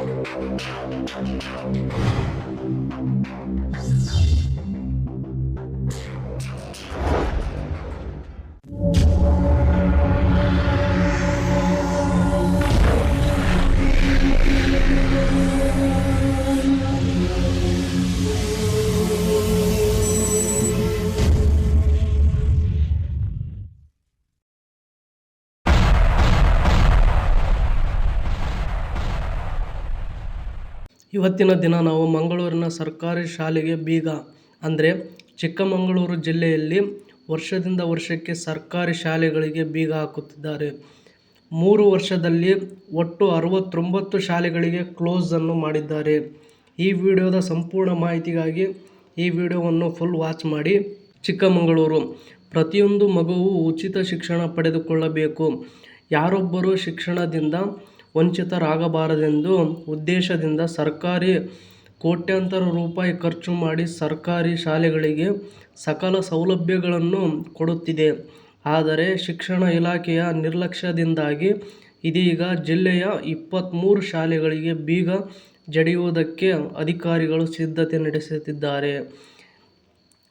Thank you. ಇವತ್ತಿನ ದಿನ ನಾವು ಮಂಗಳೂರಿನ ಸರ್ಕಾರಿ ಶಾಲೆಗೆ ಬೀಗ, ಅಂದರೆ ಚಿಕ್ಕಮಗಳೂರು ಜಿಲ್ಲೆಯಲ್ಲಿ ವರ್ಷದಿಂದ ವರ್ಷಕ್ಕೆ ಸರ್ಕಾರಿ ಶಾಲೆಗಳಿಗೆ ಬೀಗ ಹಾಕುತ್ತಿದ್ದಾರೆ. ಮೂರು ವರ್ಷದಲ್ಲಿ ಒಟ್ಟು ಅರವತ್ತೊಂಬತ್ತು ಶಾಲೆಗಳಿಗೆ ಕ್ಲೋಸನ್ನು ಮಾಡಿದ್ದಾರೆ. ಈ ವಿಡಿಯೋದ ಸಂಪೂರ್ಣ ಮಾಹಿತಿಗಾಗಿ ಈ ವಿಡಿಯೋವನ್ನು ಫುಲ್ ವಾಚ್ ಮಾಡಿ. ಚಿಕ್ಕಮಗಳೂರು, ಪ್ರತಿಯೊಂದು ಮಗುವು ಉಚಿತ ಶಿಕ್ಷಣ ಪಡೆದುಕೊಳ್ಳಬೇಕು. ಯಾರೊಬ್ಬರು ಶಿಕ್ಷಣದಿಂದ ವಂಚಿತರಾಗಬಾರದೆಂದು ಉದ್ದೇಶದಿಂದ ಸರ್ಕಾರಿ ಕೋಟ್ಯಾಂತರ ರೂಪಾಯಿ ಖರ್ಚು ಮಾಡಿ ಸರ್ಕಾರಿ ಶಾಲೆಗಳಿಗೆ ಸಕಲ ಸೌಲಭ್ಯಗಳನ್ನು ಕೊಡುತ್ತಿದೆ. ಆದರೆ ಶಿಕ್ಷಣ ಇಲಾಖೆಯ ನಿರ್ಲಕ್ಷ್ಯದಿಂದಾಗಿ ಇದೀಗ ಜಿಲ್ಲೆಯ ಇಪ್ಪತ್ತ್ಮೂರು ಶಾಲೆಗಳಿಗೆ ಬೀಗ ಜಡಿಯುವುದಕ್ಕೆ ಅಧಿಕಾರಿಗಳು ಸಿದ್ಧತೆ ನಡೆಸುತ್ತಿದ್ದಾರೆ.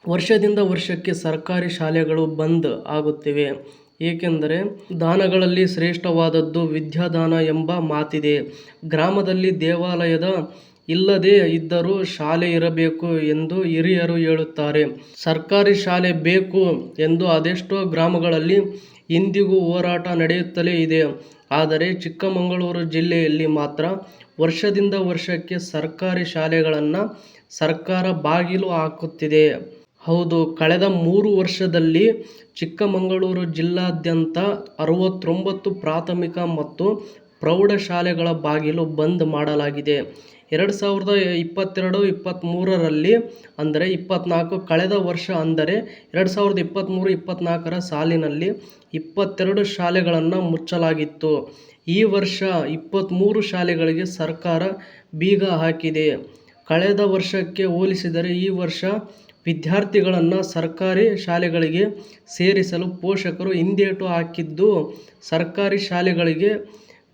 ವರ್ಷದಿಂದ ವರ್ಷಕ್ಕೆ ಸರ್ಕಾರಿ ಶಾಲೆಗಳು ಬಂದ್ ಆಗುತ್ತಿವೆ. ಏಕೆಂದರೆ ದಾನಗಳಲ್ಲಿ ಶ್ರೇಷ್ಠವಾದದ್ದು ವಿದ್ಯಾದಾನ ಎಂಬ ಮಾತಿದೆ. ಗ್ರಾಮದಲ್ಲಿ ದೇವಾಲಯದ ಇಲ್ಲದೇ ಇದ್ದರೂ ಶಾಲೆ ಇರಬೇಕು ಎಂದು ಹಿರಿಯರು ಹೇಳುತ್ತಾರೆ. ಸರ್ಕಾರಿ ಶಾಲೆ ಬೇಕು ಎಂದು ಅದೆಷ್ಟೋ ಗ್ರಾಮಗಳಲ್ಲಿ ಇಂದಿಗೂ ಹೋರಾಟ ನಡೆಯುತ್ತಲೇ ಇದೆ. ಆದರೆ ಚಿಕ್ಕಮಗಳೂರು ಜಿಲ್ಲೆಯಲ್ಲಿ ಮಾತ್ರ ವರ್ಷದಿಂದ ವರ್ಷಕ್ಕೆ ಸರ್ಕಾರಿ ಶಾಲೆಗಳನ್ನು ಸರ್ಕಾರ ಬಾಗಿಲು ಹಾಕುತ್ತಿದೆ. ಹೌದು, ಕಳೆದ ಮೂರು ವರ್ಷದಲ್ಲಿ ಚಿಕ್ಕಮಗಳೂರು ಜಿಲ್ಲಾದ್ಯಂತ ಅರವತ್ತೊಂಬತ್ತು ಪ್ರಾಥಮಿಕ ಮತ್ತು ಪ್ರೌಢಶಾಲೆಗಳ ಬಾಗಿಲು ಬಂದ್ ಮಾಡಲಾಗಿದೆ. ಎರಡು ಸಾವಿರದ ಇಪ್ಪತ್ತೆರಡು ಇಪ್ಪತ್ತ್ಮೂರರಲ್ಲಿ ಅಂದರೆ ಇಪ್ಪತ್ತ್ನಾಲ್ಕು ಕಳೆದ ವರ್ಷ ಅಂದರೆ ಎರಡು ಸಾವಿರದ ಇಪ್ಪತ್ತ್ಮೂರು ಇಪ್ಪತ್ತ್ನಾಲ್ಕರ ಸಾಲಿನಲ್ಲಿ ಇಪ್ಪತ್ತೆರಡು ಶಾಲೆಗಳನ್ನು ಮುಚ್ಚಲಾಗಿತ್ತು. ಈ ವರ್ಷ ಇಪ್ಪತ್ತ್ಮೂರು ಶಾಲೆಗಳಿಗೆ ಸರ್ಕಾರ ಬೀಗ ಹಾಕಿದೆ. ಕಳೆದ ವರ್ಷಕ್ಕೆ ಹೋಲಿಸಿದರೆ ಈ ವರ್ಷ ವಿದ್ಯಾರ್ಥಿಗಳನ್ನು ಸರ್ಕಾರಿ ಶಾಲೆಗಳಿಗೆ ಸೇರಿಸಲು ಪೋಷಕರು ಹಿಂದೇಟು ಹಾಕಿದ್ದು, ಸರ್ಕಾರಿ ಶಾಲೆಗಳಿಗೆ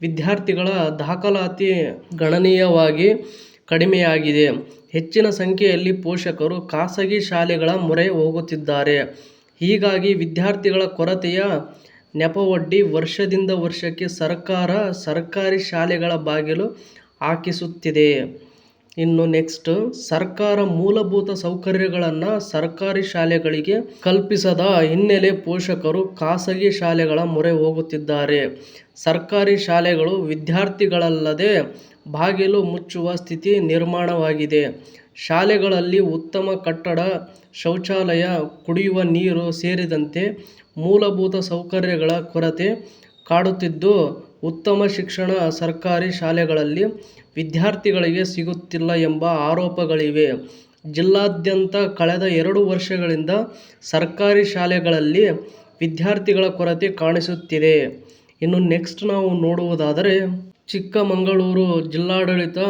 ವಿದ್ಯಾರ್ಥಿಗಳ ದಾಖಲಾತಿ ಗಣನೀಯವಾಗಿ ಕಡಿಮೆಯಾಗಿದೆ. ಹೆಚ್ಚಿನ ಸಂಖ್ಯೆಯಲ್ಲಿ ಪೋಷಕರು ಖಾಸಗಿ ಶಾಲೆಗಳ ಮೊರೆ ಹೋಗುತ್ತಿದ್ದಾರೆ. ಹೀಗಾಗಿ ವಿದ್ಯಾರ್ಥಿಗಳ ಕೊರತೆಯ ನೆಪವೊಡ್ಡಿ ವರ್ಷದಿಂದ ವರ್ಷಕ್ಕೆ ಸರ್ಕಾರ ಸರ್ಕಾರಿ ಶಾಲೆಗಳ ಬಾಗಿಲು ಹಾಕಿಸುತ್ತಿದೆ. ಇನ್ನು ನೆಕ್ಸ್ಟ್ ಸರ್ಕಾರ ಮೂಲಭೂತ ಸೌಕರ್ಯಗಳನ್ನು ಸರ್ಕಾರಿ ಶಾಲೆಗಳಿಗೆ ಕಲ್ಪಿಸದ ಹಿನ್ನೆಲೆ ಪೋಷಕರು ಖಾಸಗಿ ಶಾಲೆಗಳ ಮೊರೆ ಹೋಗುತ್ತಿದ್ದಾರೆ. ಸರ್ಕಾರಿ ಶಾಲೆಗಳು ವಿದ್ಯಾರ್ಥಿಗಳಲ್ಲದೆ ಬಾಗಿಲು ಮುಚ್ಚುವ ಸ್ಥಿತಿ ನಿರ್ಮಾಣವಾಗಿದೆ. ಶಾಲೆಗಳಲ್ಲಿ ಉತ್ತಮ ಕಟ್ಟಡ, ಶೌಚಾಲಯ, ಕುಡಿಯುವ ನೀರು ಸೇರಿದಂತೆ ಮೂಲಭೂತ ಸೌಕರ್ಯಗಳ ಕೊರತೆ ಕಾಡುತ್ತಿದ್ದು ಉತ್ತಮ ಶಿಕ್ಷಣ ಸರ್ಕಾರಿ ಶಾಲೆಗಳಲ್ಲಿ ವಿದ್ಯಾರ್ಥಿಗಳಿಗೆ ಸಿಗುತ್ತಿಲ್ಲ ಎಂಬ ಆರೋಪಗಳಿವೆ. ಜಿಲ್ಲಾದ್ಯಂತ ಕಳೆದ ಎರಡು ವರ್ಷಗಳಿಂದ ಸರ್ಕಾರಿ ಶಾಲೆಗಳಲ್ಲಿ ವಿದ್ಯಾರ್ಥಿಗಳ ಕೊರತೆ ಕಾಣಿಸುತ್ತಿದೆ. ಇನ್ನು ನೆಕ್ಸ್ಟ್ ನಾವು ನೋಡುವುದಾದರೆ ಚಿಕ್ಕಮಗಳೂರು ಜಿಲ್ಲಾಡಳಿತ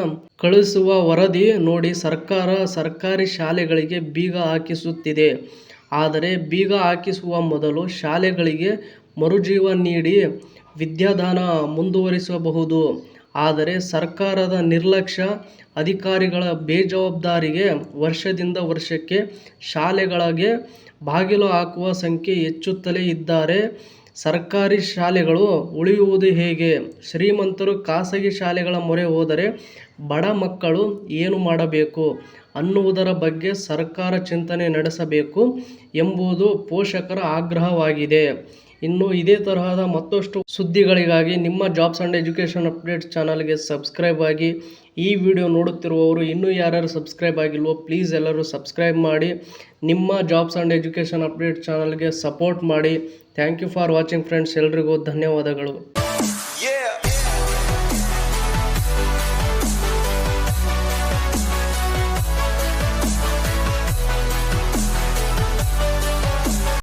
ಕಳುಹಿಸುವ ವರದಿ ನೋಡಿ ಸರ್ಕಾರ ಸರ್ಕಾರಿ ಶಾಲೆಗಳಿಗೆ ಬೀಗ ಹಾಕಿಸುತ್ತಿದೆ. ಆದರೆ ಬೀಗ ಹಾಕಿಸುವ ಮೊದಲು ಶಾಲೆಗಳಿಗೆ ಮರುಜೀವ ನೀಡಿ ವಿದ್ಯಾದಾನ ಮುಂದುವರಿಸಬಹುದು. ಆದರೆ ಸರ್ಕಾರದ ನಿರ್ಲಕ್ಷ್ಯ ಅಧಿಕಾರಿಗಳ ಬೇಜವಾಬ್ದಾರಿಗೆ ವರ್ಷದಿಂದ ವರ್ಷಕ್ಕೆ ಶಾಲೆಗಳಿಗೆ ಬಾಗಿಲು ಹಾಕುವ ಸಂಖ್ಯೆ ಹೆಚ್ಚುತ್ತಲೇ ಇದ್ದರೆ. ಸರ್ಕಾರಿ ಶಾಲೆಗಳು ಉಳಿಯುವುದು ಹೇಗೆ? ಶ್ರೀಮಂತರು ಖಾಸಗಿ ಶಾಲೆಗಳ ಮೊರೆ ಹೋದರೆ ಬಡ ಮಕ್ಕಳು ಏನು ಮಾಡಬೇಕು? ಅನ್ನುವುದರ ಬಗ್ಗೆ ಸರ್ಕಾರ ಚಿಂತನೆ ನಡೆಸಬೇಕು ಎಂಬುದು ಪೋಷಕರ ಆಗ್ರಹವಾಗಿದೆ. ಇನ್ನು ಇದೇ ತರಹದ ಮತ್ತಷ್ಟು ಸುದ್ದಿಗಳಿಗಾಗಿ ನಿಮ್ಮ ಜಾಬ್ಸ್ ಆ್ಯಂಡ್ ಎಜುಕೇಷನ್ ಅಪ್ಡೇಟ್ಸ್ ಚಾನಲ್ಗೆ ಸಬ್ಸ್ಕ್ರೈಬ್ ಆಗಿ. ಈ ವಿಡಿಯೋ ನೋಡುತ್ತಿರುವವರು ಇನ್ನೂ ಯಾರ್ಯಾರು ಸಬ್ಸ್ಕ್ರೈಬ್ ಆಗಿಲ್ವೋ ಪ್ಲೀಸ್ ಎಲ್ಲರೂ ಸಬ್ಸ್ಕ್ರೈಬ್ ಮಾಡಿ. ನಿಮ್ಮ ಜಾಬ್ಸ್ ಆ್ಯಂಡ್ ಎಜುಕೇಷನ್ ಅಪ್ಡೇಟ್ ಚಾನಲ್ಗೆ ಸಪೋರ್ಟ್ ಮಾಡಿ. Thank you for watching friends ಎಲ್ರಿಗೂ ಧನ್ಯವಾದಗಳು.